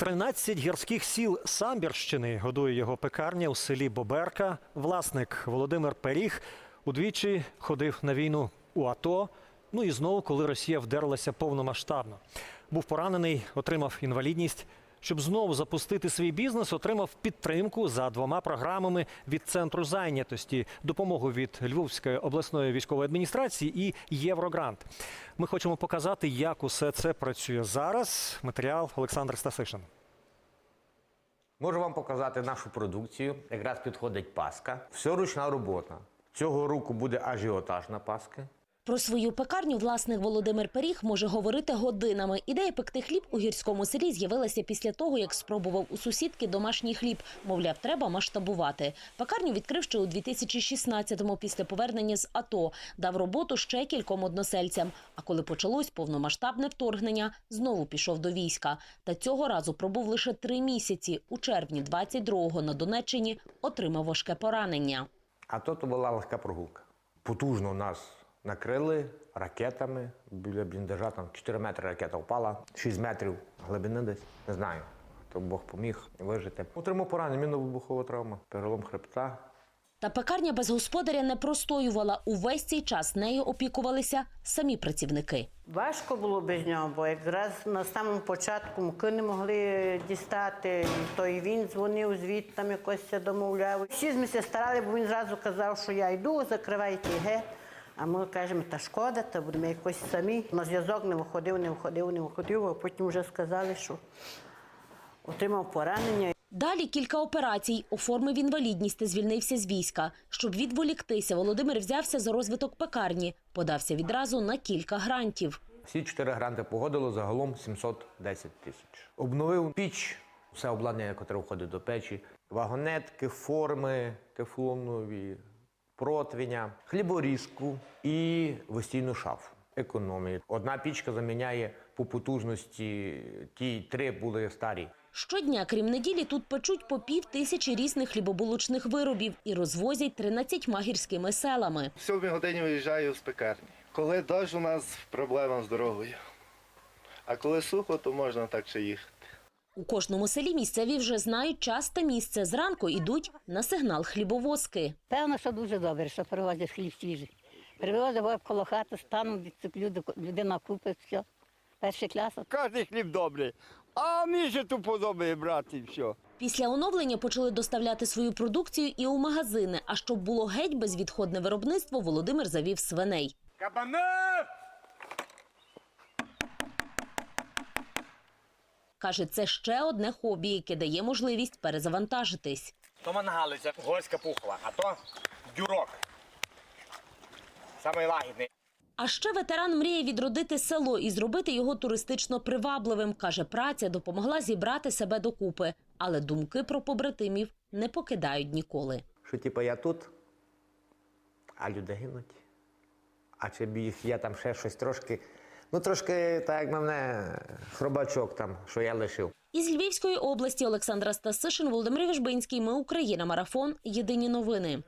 13 гірських сіл Самбірщини годує його пекарня у селі Боберка. Власник Володимир Періг удвічі ходив на війну у АТО. Ну і знову, коли Росія вдерлася повномасштабно. Був поранений, отримав інвалідність. Щоб знову запустити свій бізнес, отримав підтримку за двома програмами від центру зайнятості, допомогу від Львовської обласної військової адміністрації і Єврогрант. Ми хочемо показати, як усе це працює зараз. Матеріал Олександр Стасишин. Можу вам показати нашу продукцію. Якраз підходить паска. Все ручна робота. Цього року буде ажіотаж на паски. Про свою пекарню власник Володимир Періг може говорити годинами. Ідея пекти хліб у гірському селі з'явилася після того, як спробував у сусідки домашній хліб. Мовляв, треба масштабувати. Пекарню відкрив ще у 2016-му після повернення з АТО. Дав роботу ще кільком односельцям. А коли почалось повномасштабне вторгнення, знову пішов до війська. Та цього разу пробув лише три місяці. У червні 22-го на Донеччині отримав важке поранення. А то то була легка прогулка. Потужно нас накрили ракетами біля бліндажа. Там 4 метри ракета впала, 6 метрів глибини десь. Не знаю. То Бог поміг вижити. Отримав поранення, мінно-вибухова травма, перелом хребта. Та пекарня без господаря не простоювала. Увесь цей час нею опікувалися самі працівники. Важко було без нього, бо якраз на самому початку муки не могли дістати. І то і він дзвонив звідти, там якось домовляв. Всі ми се старали, бо він зразу казав, що я йду, закривайте геть. А ми кажемо, та шкода, та будемо якось самі. На зв'язок не виходив, не виходив, не виходив, а потім вже сказали, що отримав поранення. Далі кілька операцій, оформив інвалідність та звільнився з війська. Щоб відволіктися, Володимир взявся за розвиток пекарні. Подався відразу на кілька грантів. Всі чотири гранти погодило загалом 710 тисяч. Обновив піч, все обладнання, яке входить до печі, вагонетки, форми тефлонові, противня, хліборізку і вестійну шафу. Економії. Одна пічка заміняє по потужності, ті три були старі. Щодня, крім неділі, тут печуть по пів тисячі різних хлібобулочних виробів і розвозять 13 гірськими селами. В сьомій годині виїжджаю з пекарні. Коли дощ, у нас проблема з дорогою. А коли сухо, то можна так ще їхати. У кожному селі місцеві вже знають час та місце. Зранку йдуть на сигнал хлібовозки. Певно, що дуже добре, що привозять хліб свіжий. Привозять коло хати, стануть, люди, людина купить, все. Перший клас. Кожний хліб добрий. А мені же тут подобає брати і все. Після оновлення почали доставляти свою продукцію і у магазини. А щоб було геть безвідходне виробництво, Володимир завів свиней. Кабана! Каже, це ще одне хобі, яке дає можливість перезавантажитись. То мангалиця, горська пухова, а то дюрок. Самий лагідний. А ще ветеран мріє відродити село і зробити його туристично привабливим. Каже, праця допомогла зібрати себе докупи, але думки про побратимів не покидають ніколи. Що типу я тут, а люди гинуть. А чи б їх є там ще щось трошки. Ну, трошки, так мене, хробачок там, що я лишив. Із Львівської області Олександра Стасишин, Володимир Віжбинський. Ми Україна. Марафон. Єдині новини.